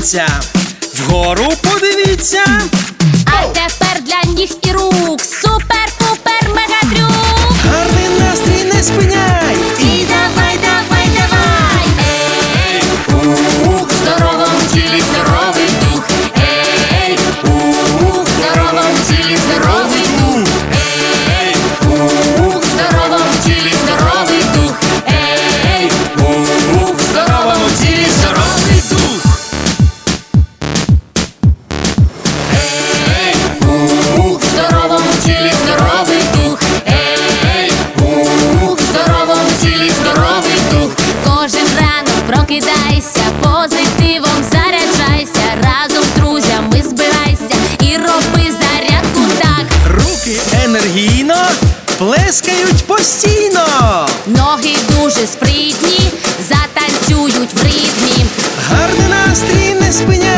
Подивіться, вгору подивіться. А тепер для них і рук. плескають постійно. Ноги дуже спритні, затанцюють в ритмі. Гарний настрій не спиняє.